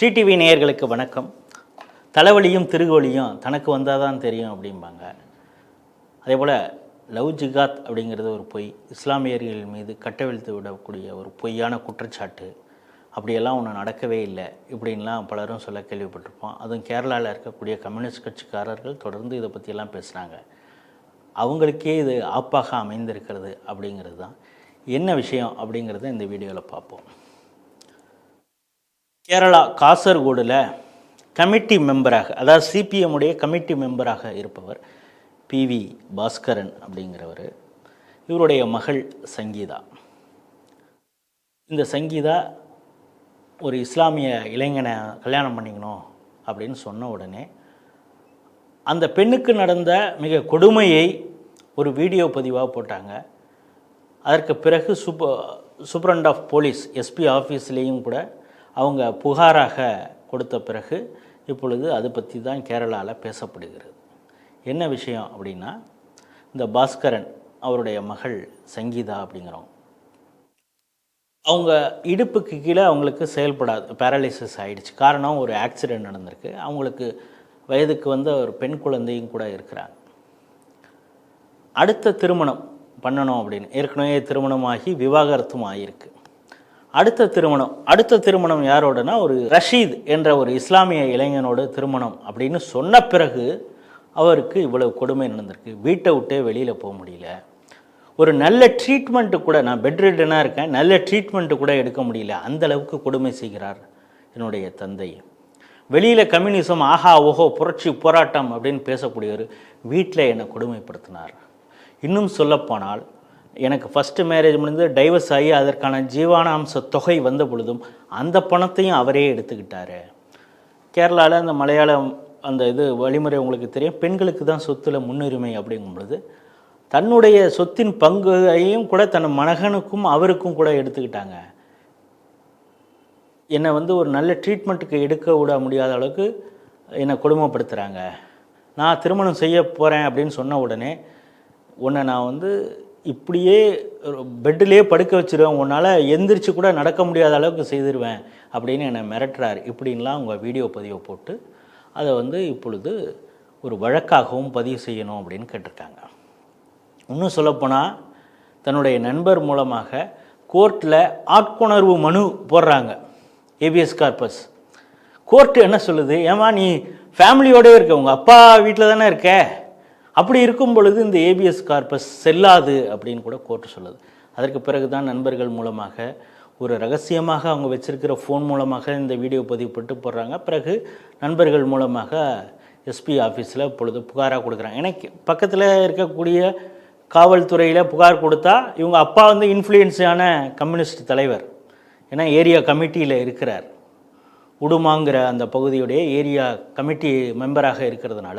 Sri TV நேயர்களுக்கு வணக்கம். தலைவலியும் திருகோலியும் தனக்கு வந்தால் தான் தெரியும் அப்படிம்பாங்க. அதே போல் லவ் ஜிகாத் அப்படிங்கிறது ஒரு பொய் இஸ்லாமியர்கள் மீது கட்டவிழ்த்து விடக்கூடிய ஒரு பொய்யான குற்றச்சாட்டு. அப்படியெல்லாம் ஒன்று நடக்கவே இல்லை இப்படின்லாம் பலரும் சொல்ல கேள்விப்பட்டிருப்போம். அதுவும் கேரளாவில் இருக்கக்கூடிய கம்யூனிஸ்ட் கட்சிக்காரர்கள் தொடர்ந்து இதை பற்றியெல்லாம் பேசுகிறாங்க அவங்களுக்கே இது ஆப்பாக அமைந்திருக்கிறது அப்படிங்கிறது தான். என்ன விஷயம் அப்படிங்கிறத இந்த வீடியோவில் பார்ப்போம். கேரளா காசர்கோடில் கமிட்டி மெம்பராக அதாவது சிபிஎம் உடைய கமிட்டி மெம்பராக இருப்பவர் பிவி பாஸ்கரன் அப்படிங்கிறவர். இவருடைய மகள் சங்கீதா. இந்த சங்கீதா ஒரு இஸ்லாமிய இளைஞனை கல்யாணம் பண்ணிக்கணும் அப்படின்னு சொன்ன உடனே அந்த பெண்ணுக்கு நடந்த மிக கொடுமையை ஒரு வீடியோ பதிவாக போட்டாங்க. அதற்கு பிறகு super superintendent of police SP ஆஃபீஸ்லேயும் கூட அவங்க புகாராக கொடுத்த பிறகு இப்பொழுது அது பற்றி தான் கேரளாவில் பேசப்படுகிறது. என்ன விஷயம் அப்படின்னா இந்த பாஸ்கரன் அவருடைய மகள் சங்கீதா அப்படிங்கிறவங்க. அவங்க இடுப்புக்கு கீழே அவங்களுக்கு செயல்படாது பேரலைசிஸ் ஆகிடுச்சு காரணம் ஒரு ஆக்சிடெண்ட் நடந்திருக்கு. அவங்களுக்கு வயதுக்கு வந்த ஒரு பெண் குழந்தையும் கூட இருக்கிறாங்க. அடுத்த திருமணம் பண்ணணும் அப்படின்னு ஏற்கனவே திருமணமாகி விவாகரத்தும் ஆகியிருக்கு அடுத்த திருமணம் அடுத்த திருமணம் யாரோடனா ஒரு ரஷீத் என்ற ஒரு இஸ்லாமிய இளைஞனோட திருமணம் அப்படின்னு சொன்ன பிறகு அவருக்கு இவ்வளவு கொடுமை நடந்திருக்கு. வீட்டை விட்டே வெளியில் போக முடியல. ஒரு நல்ல ட்ரீட்மெண்ட்டு கூட நான் பெட்ரிட்டனாக இருக்கேன் நல்ல ட்ரீட்மெண்ட்டு கூட எடுக்க முடியல. அந்த அளவுக்கு கொடுமை செய்கிறார் என்னுடைய தந்தை. வெளியில் கம்யூனிசம் ஆஹா ஓஹோ புரட்சி போராட்டம் அப்படின்னு பேசக்கூடியவர் வீட்டில் என்னை கொடுமைப்படுத்தினார். இன்னும் சொல்லப்போனால் எனக்கு ஃபஸ்ட்டு மேரேஜ் முடிந்து டைவர்ஸ் ஆகி அதற்கான ஜீவானாம்ச தொகை வந்த பொழுதும் அந்த பணத்தையும் அவரே எடுத்துக்கிட்டாரு. கேரளாவில் அந்த மலையாளம் அந்த இது வழிமுறை உங்களுக்கு தெரியும். பெண்களுக்கு தான் சொத்துல முன்னுரிமை அப்படிங்கும் பொழுது தன்னுடைய சொத்தின் பங்கையும் கூட தன் மனகனுக்கும் அவருக்கும் கூட எடுத்துக்கிட்டாங்க. என்னை வந்து ஒரு நல்ல ட்ரீட்மெண்ட்டுக்கு எடுக்க விட முடியாத அளவுக்கு என்னை கொடுமைப்படுத்துகிறாங்க நான் திருமணம் செய்ய போகிறேன் அப்படின்னு சொன்ன உடனே உன்னை நான் வந்து இப்படியே பெட்டிலே படுக்க வச்சிருவேன் உன்னால் எந்திரிச்சு கூட நடக்க முடியாத அளவுக்கு செய்திருவேன் அப்படின்னு என்னை மிரட்டுறார். இப்படின்லாம் அவங்க வீடியோ பதிவை போட்டு அதை வந்து இப்பொழுது ஒரு வழக்காகவும் பதிவு செய்யணும் அப்படின்னு கேட்டிருக்காங்க. இன்னும் சொல்லப்போனால் தன்னுடைய நண்பர் மூலமாக கோர்ட்டில் ஆட்கொணர்வு மனு போடுறாங்க ஏபிஎஸ் கார்பஸ். கோர்ட்டு என்ன சொல்லுது? ஏமா நீ ஃபேமிலியோடவே இருக்க உங்கள் அப்பா வீட்டில் தானே இருக்க? அப்படி இருக்கும் பொழுது இந்த ஏபிஎஸ் கார்பஸ் செல்லாது அப்படின்னு கூட கோர்ட்டு சொல்லுது. அதற்கு பிறகு தான் நண்பர்கள் மூலமாக ஒரு ரகசியமாக அவங்க வச்சிருக்கிற ஃபோன் மூலமாக இந்த வீடியோ பதிவு போட்டு போடுறாங்க. பிறகு நண்பர்கள் மூலமாக எஸ்பி ஆஃபீஸில் இப்பொழுது புகாராக கொடுக்குறாங்க. எனக்கு பக்கத்தில் இருக்கக்கூடிய காவல்துறையில் புகார் கொடுத்தா இவங்க அப்பா வந்து இன்ஃப்ளூயன்ஸான கம்யூனிஸ்ட் தலைவர். ஏன்னா ஏரியா கமிட்டியில் இருக்கிறார். உடுமாங்கிற அந்த பகுதியுடைய ஏரியா கமிட்டி மெம்பராக இருக்கிறதுனால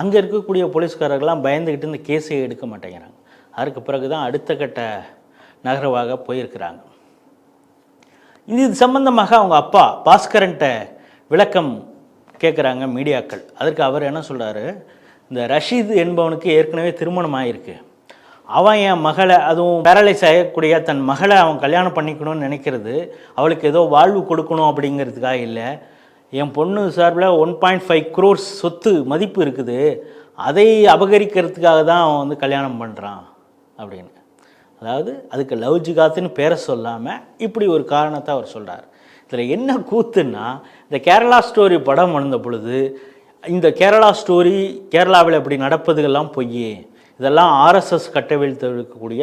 அங்கே இருக்கக்கூடிய போலீஸ்காரர்கள்லாம் பயந்துக்கிட்டு இந்த கேஸை எடுக்க மாட்டேங்கிறாங்க. அதற்கு பிறகு தான் அடுத்த கட்ட நகர்வாக போயிருக்கிறாங்க. இது சம்பந்தமாக அவங்க அப்பா பாஸ்கரன்ட்ட விளக்கம் கேட்குறாங்க மீடியாக்கள். அதற்கு அவர் என்ன சொல்கிறாரு இந்த ரஷீத் என்பவனுக்கு ஏற்கனவே திருமணம் ஆகிருக்கு அவன் என் மகளை அதுவும் பேரலைஸ் ஆகக்கூடிய தன் மகளை அவன் கல்யாணம் பண்ணிக்கணும்னு நினைக்கிறது. அவளுக்கு ஏதோ வாழ்வு கொடுக்கணும் அப்படிங்கிறதுக்காக இல்லை. என் பொண்ணு சார்பில் ஒன் பாயிண்ட் ஃபைவ் க்ரோர்ஸ் சொத்து மதிப்பு இருக்குது. அதை அபகரிக்கிறதுக்காக தான் அவன் வந்து கல்யாணம் பண்ணுறான் அப்படின்னு. அதாவது அதுக்கு லவ் ஜிகாத்துன்னு பேரை சொல்லாமல் இப்படி ஒரு காரணத்தை அவர் சொல்கிறார் இதில் என்ன கூத்துன்னா இந்த கேரளா ஸ்டோரி படம் வந்த பொழுது இந்த கேரளா ஸ்டோரி கேரளாவில் இப்படி நடப்பதுகள்லாம் பொய்யே. இதெல்லாம் ஆர்எஸ்எஸ் கட்டவிழ்த்து இருக்கக்கூடிய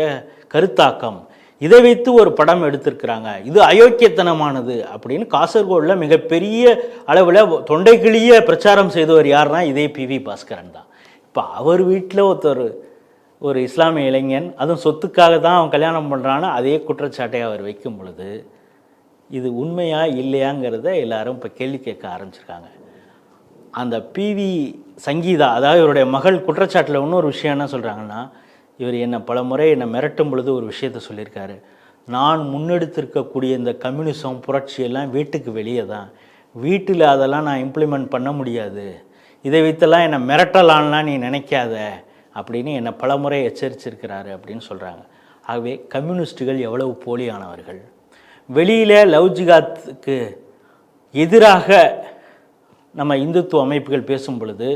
கருத்தாக்கம். இதை வைத்து ஒரு படம் எடுத்திருக்கிறாங்க. இது அயோக்கியத்தனமானது அப்படின்னு காசர்கோடில் மிகப்பெரிய அளவில் தொண்டை பிரச்சாரம் செய்தவர் யாருன்னா இதே பிவி பாஸ்கரன் தான். இப்போ அவர் வீட்டில் ஒருத்தர் ஒரு இஸ்லாமிய இளைஞன் அதுவும் சொத்துக்காக தான் அவன் கல்யாணம் பண்ணுறான்னு அதே குற்றச்சாட்டை அவர் வைக்கும் பொழுது இது உண்மையா இல்லையாங்கிறத எல்லாரும் இப்போ கேள்வி கேட்க ஆரம்பிச்சிருக்காங்க. அந்த பிவி சங்கீதா அதாவது இவருடைய மகள் குற்றச்சாட்டில் இன்னொரு விஷயம் என்ன சொல்கிறாங்கன்னா இவர் என்னை பல முறை என்னை மிரட்டும் பொழுது ஒரு விஷயத்த சொல்லியிருக்காரு. நான் முன்னெடுத்திருக்கக்கூடிய இந்த கம்யூனிசம் புரட்சியெல்லாம் வீட்டுக்கு வெளியே தான். வீட்டில் அதெல்லாம் நான் இம்ப்ளிமெண்ட் பண்ண முடியாது. இதை வைத்தெல்லாம் என்னை மிரட்டலான்லாம் நீ நினைக்காத அப்படின்னு என்னை பல முறை எச்சரிச்சிருக்கிறாரு அப்படின்னு சொல்கிறாங்க ஆகவே கம்யூனிஸ்ட்டுகள் எவ்வளவு போலியானவர்கள். வெளியில் லவ் ஜிகாத்துக்கு எதிராக நம்ம இந்துத்துவ அமைப்புகள் பேசும் பொழுது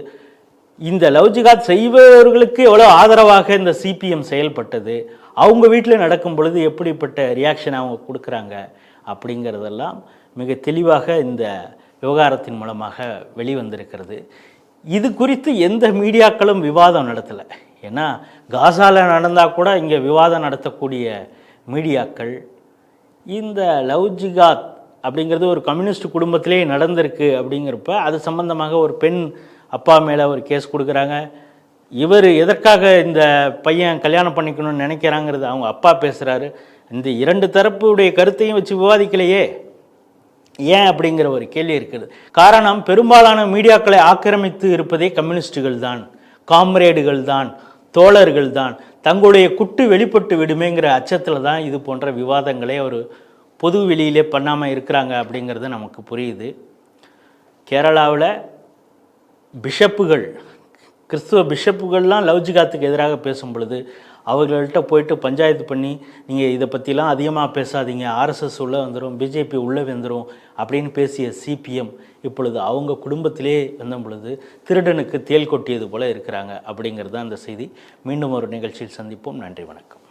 இந்த லவ் ஜிகாத் செய்பவர்களுக்கு எவ்வளோ ஆதரவாக இந்த சிபிஎம் செயல்பட்டது அவங்க வீட்டில் நடக்கும் பொழுது எப்படிப்பட்ட ரியாக்ஷன் அவங்க கொடுக்குறாங்க அப்படிங்கிறதெல்லாம் மிக தெளிவாக இந்த விவகாரத்தின் மூலமாக வெளிவந்திருக்கிறது. இது குறித்து எந்த மீடியாக்களும் விவாதம் நடத்தலை. ஏன்னா காசாவில் நடந்தால் கூட இங்கே விவாதம் நடத்தக்கூடிய மீடியாக்கள் இந்த லவ் ஜிகாத் அப்படிங்கிறது ஒரு கம்யூனிஸ்ட் குடும்பத்திலே நடந்திருக்கு அப்படிங்கிறப்ப அது சம்பந்தமாக ஒரு பெண் அப்பா மேலே ஒரு கேஸ் கொடுக்குறாங்க. இவர் எதற்காக இந்த பையன் கல்யாணம் பண்ணிக்கணும்னு நினைக்கிறாங்கிறது அவங்க அப்பா பேசுகிறாரு இந்த இரண்டு தரப்புடைய கருத்தையும் வச்சு விவாதிக்கலையே. ஏன் அப்படிங்கிற ஒரு கேள்வி இருக்குது. காரணம் பெரும்பாலான மீடியாக்களை ஆக்கிரமித்து இருப்பதே கம்யூனிஸ்டுகள் தான் காம்ரேடுகள் தான் தோழர்கள் தான். தங்களுடைய குட்டு வெளிப்பட்டு விடுமேங்கிற அச்சத்தில் தான் இது போன்ற விவாதங்களே ஒரு பொது வெளியிலே பண்ணாமல் இருக்கிறாங்க அப்படிங்கிறது நமக்கு புரியுது. கேரளாவில் பிஷப்புகள் கிறிஸ்துவ பிஷப்புகள்லாம் லவ் ஜிகாத்துக்கு எதிராக பேசும் பொழுது அவர்கள்ட்ட போயிட்டு பஞ்சாயத்து பண்ணி நீங்கள் இதை பற்றிலாம் அதிகமாக பேசாதீங்க ஆர்எஸ்எஸ் உள்ளே வந்துடும் பிஜேபி உள்ளே வந்துடும் அப்படின்னு பேசிய சிபிஎம் இப்பொழுது அவங்க குடும்பத்திலே வந்த பொழுது திருடனுக்கு தேல் கொட்டியது போல இருக்கிறாங்க அப்படிங்கிறது தான் அந்த செய்தி. மீண்டும் ஒரு நிகழ்ச்சியில் சந்திப்போம். நன்றி வணக்கம்.